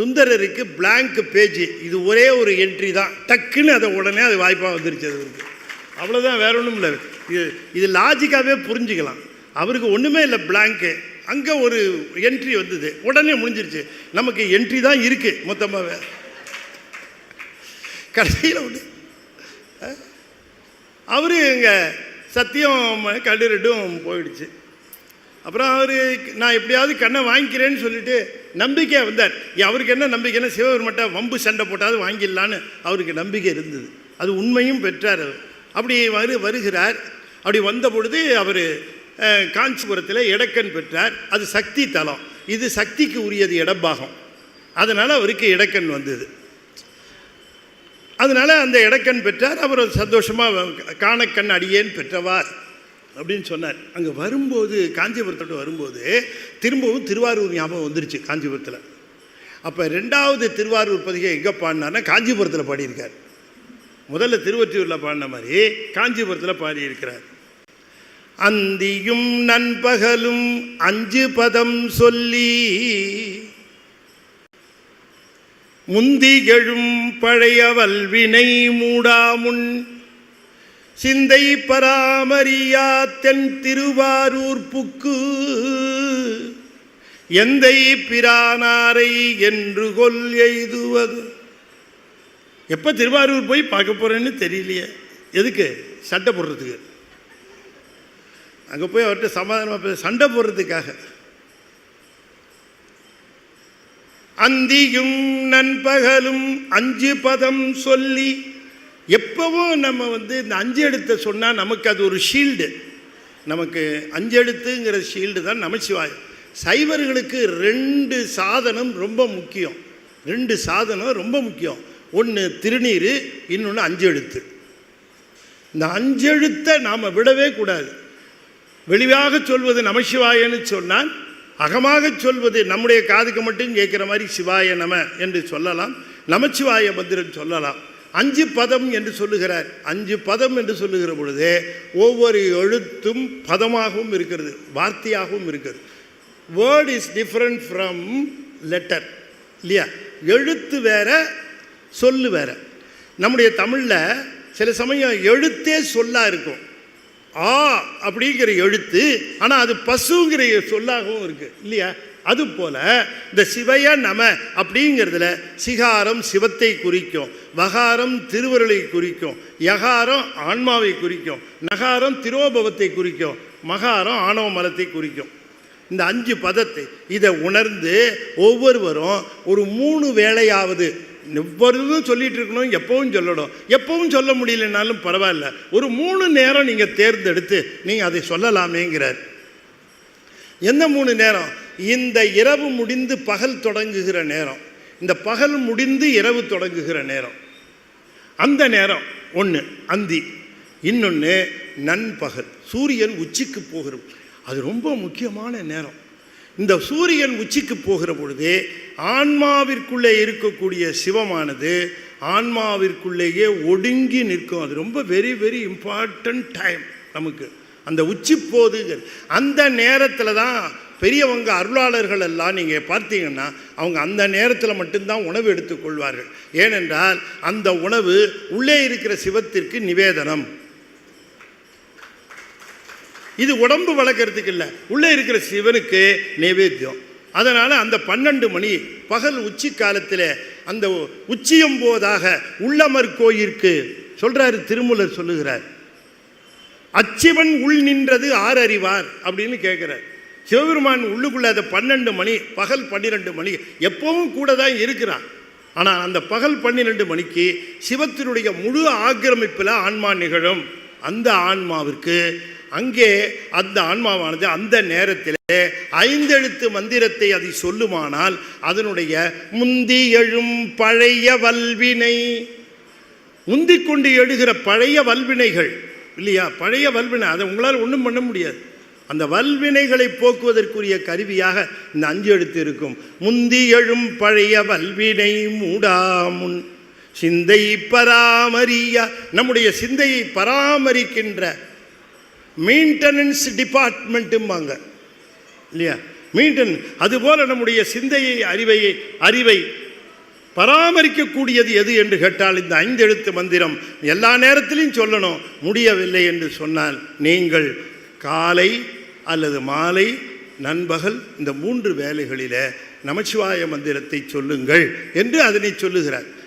சுந்தரருக்கு blank page இது ஒரே ஒரு என்ட்ரி தான். டக்குன்னு அதை உடனே அது வாய்ப்பாக வந்துருச்சு அது அவருக்கு அவ்வளோதான் வேற ஒன்றும் இல்லை. இது இது லாஜிக்காகவே புரிஞ்சுக்கலாம். அவருக்கு ஒன்றுமே இல்லை பிளாங்க்கு அங்கே ஒரு என்ட்ரி வந்தது. உடனே முடிஞ்சிருச்சு. நமக்கு என்ட்ரி தான் இருக்குது மொத்தமாகவே கடைசியில் ஒன்று அவரு இங்கே சத்தியம் கல்லூரிட்டும் போயிடுச்சு. அப்புறம் அவர் நான் எப்படியாவது கண்ணை வாங்கிக்கிறேன்னு சொல்லிட்டு நம்பிக்கையாக வந்தார். அவருக்கு என்ன நம்பிக்கைன்னா சிவபெருமட்ட வம்பு சண்டை போட்டாவது வாங்கிடலான்னு அவருக்கு நம்பிக்கை இருந்தது. அது உண்மையும் பெற்றார் அவர். அப்படி வரு வருகிறார். அப்படி வந்த பொழுது அவர் காஞ்சிபுரத்தில் இடக்கன் பெற்றார். அது சக்தி தலம். இது சக்திக்கு உரியது இடப்பாகம். அதனால் அவருக்கு இடக்கன் வந்தது. அதனால் அந்த இடக்கண் பெற்றார். அவர் சந்தோஷமாக காணக்கண் அடியேன் பெற்றவார். அப்படின்னு சொன்னார். அங்கே வரும்போது காஞ்சிபுரத்தோட வரும்போது திரும்பவும் திருவாரூர் ஞாபகம் வந்துருச்சு காஞ்சிபுரத்தில். அப்போ ரெண்டாவது திருவாரூர் பதிகை எங்கே பாடினார்னா காஞ்சிபுரத்தில் பாடியிருக்கார். முதல்ல திருவொற்றியூரில் பாடின மாதிரி காஞ்சிபுரத்தில் பாடியிருக்கிறார். அந்தியும் நண்பகலும் அஞ்சு பதம் சொல்லி முந்தி எழும் பழைய வல்வினை மூடாமுன் சிந்தை பராமரியா தென் திருவாரூர் புக்கு. எந்தை பிரானாரை என்று கொல் எய்துவது. எப்போ திருவாரூர் போய் பார்க்க போகிறேன்னு தெரியலையே. எதுக்கு? சண்டை போடுறதுக்கு. அங்கே போய் அவர்கிட்ட சமாதானமாக சண்டை போடுறதுக்காக. அந்தியும் நண்பகலும் அஞ்சு பதம் சொல்லி எப்போவும் நம்ம வந்து இந்த அஞ்சு எழுத்தை சொன்னால் நமக்கு அது ஒரு ஷீல்டு நமக்கு அஞ்சு எழுத்துங்கிற ஷீல்டு தான் நமச்சிவாயம். சைவர்களுக்கு ரெண்டு சாதனம் ரொம்ப முக்கியம். ரெண்டு சாதனம் ரொம்ப முக்கியம். ஒன்று திருநீர் இன்னொன்று அஞ்சு எழுத்து. இந்த அஞ்செழுத்தை நாம் விடவே கூடாது. வெளியாக சொல்வது நமசிவாயன்னு சொன்னால் அகமாக சொல்வது நம்முடைய காதுக்கு மட்டும் கேட்குற மாதிரி சிவாய நம என்று சொல்லலாம். நமச்சிவாய மந்திரம் சொல்லலாம். அஞ்சு பதம் என்று சொல்லுகிறார். அஞ்சு பதம் என்று சொல்லுகிற பொழுது ஒவ்வொரு எழுத்தும் பதமாகவும் இருக்கிறது வார்த்தையாகவும் இருக்கிறது. Word is different from letter இல்லையா? எழுத்து வேற சொல்லு வேற. நம்முடைய தமிழில் சில சமயம் எழுத்தே சொல்லாக இருக்கும். ஆ அப்படிங்கிற எழுத்து ஆனால் அது பசுங்கிற சொல்லாகவும் இருக்குது இல்லையா? அதுபோல இந்த சிவய நம அப்படிங்கிறதுல சிகாரம் சிவத்தை குறிக்கும் வகாரம் திருவருளை குறிக்கும் யகாரம் ஆன்மாவை குறிக்கும் நகாரம் திரோபவத்தை குறிக்கும் மகாரம் ஆணவ மலத்தை குறிக்கும். இந்த அஞ்சு பதத்தை இதை உணர்ந்து ஒவ்வொருவரும் ஒரு மூணு வேளையாவது ஒவ்வொருதும் சொல்லிட்டு இருக்கணும் எப்பவும் சொல்லணும். எப்பவும் சொல்ல முடியலனாலும் பரவாயில்ல. ஒரு மூணு நேரம் நீங்கள் தேர்ந்தெடுத்து நீங்கள் அதை சொல்லலாமேங்கிறார். எந்த மூணு நேரம்? இந்த இரவு முடிந்து பகல் தொடங்குகிற நேரம். இந்த பகல் முடிந்து இரவு தொடங்குகிற நேரம். அந்த நேரம் ஒன்று அந்தி. இன்னொன்று நண்பகல். சூரியன் உச்சிக்கு போகிறது அது ரொம்ப முக்கியமான நேரம். இந்த சூரியன் உச்சிக்கு போகிற பொழுது ஆன்மாவிற்குள்ளே இருக்கக்கூடிய சிவமானது ஆன்மாவிற்குள்ளேயே ஒடுங்கி நிற்கும். அது ரொம்ப வெரி வெரி இம்பார்ட்டன்ட் டைம் நமக்கு. அந்த உச்சி போதுங்கிறது அந்த நேரத்தில் தான் பெரியவங்க அருளாளர்கள் எல்லாம் நீங்கள் பார்த்தீங்கன்னா அவங்க அந்த நேரத்தில் மட்டும்தான் உணவு எடுத்துக்கொள்வார்கள் ஏனென்றால் அந்த உணவு உள்ளே இருக்கிற சிவத்திற்கு நிவேதனம். இது உடம்பு வளர்க்கறதுக்கு இல்லை. உள்ளே இருக்கிற சிவனுக்கு நைவேத்தியம். அதனால் அந்த பன்னெண்டு மணி பகல் உச்சி காலத்தில் அந்த உச்சியம் போதாக உள்ளமர் கோயிற்கு சொல்கிறாரு திருமூலர் சொல்லுகிறார். அச்சிவன் உள் நின்றது ஆர் அறிவார் அப்படின்னு கேட்குறார் சிவபெருமான் உள்ளுக்குள்ள அது பன்னெண்டு மணி பகல் பன்னிரெண்டு மணி எப்பவும் கூட தான் இருக்கிறான். ஆனால் அந்த பகல் பன்னிரெண்டு மணிக்கு சிவத்தினுடைய முழு ஆக்கிரமிப்பில் ஆன்மா நிகழும். அந்த ஆன்மாவிற்கு அங்கே அந்த ஆன்மாவானது அந்த நேரத்தில் ஐந்தெழுத்து மந்திரத்தை அதை சொல்லுமானால் அதனுடைய முந்தி எழும் பழைய வல்வினை முந்திக் கொண்டு எழுகிற பழைய வல்வினைகள் இல்லையா? பழைய வல்வினை அதை உங்களால் ஒன்றும் பண்ண முடியாது. அந்த வல்வினைகளை போக்குவதற்குரிய கருவியாக இந்த அஞ்சு எழுத்து இருக்கும் முந்தி எழும் பழைய வல்வினை மூடாமுன். சிந்தை பராமரியா நம்முடைய சிந்தையை பராமரிக்கின்ற மெயின்டெனன்ஸ் டிபார்ட்மெண்ட்டும்பாங்க இல்லையா? மீண்டும் அதுபோல நம்முடைய சிந்தையை அறிவையை அறிவை பராமரிக்கக்கூடியது எது என்று கேட்டால் இந்த ஐந்தெழுத்து மந்திரம். எல்லா நேரத்திலையும் சொல்லணும். முடியவில்லை என்று சொன்னால் நீங்கள் காலை அல்லது மாலை நண்பகல் இந்த மூன்று வேலைகளில் நமச்சிவாய மந்திரத்தை சொல்லுங்கள் என்று அதனை சொல்லுகிறார்.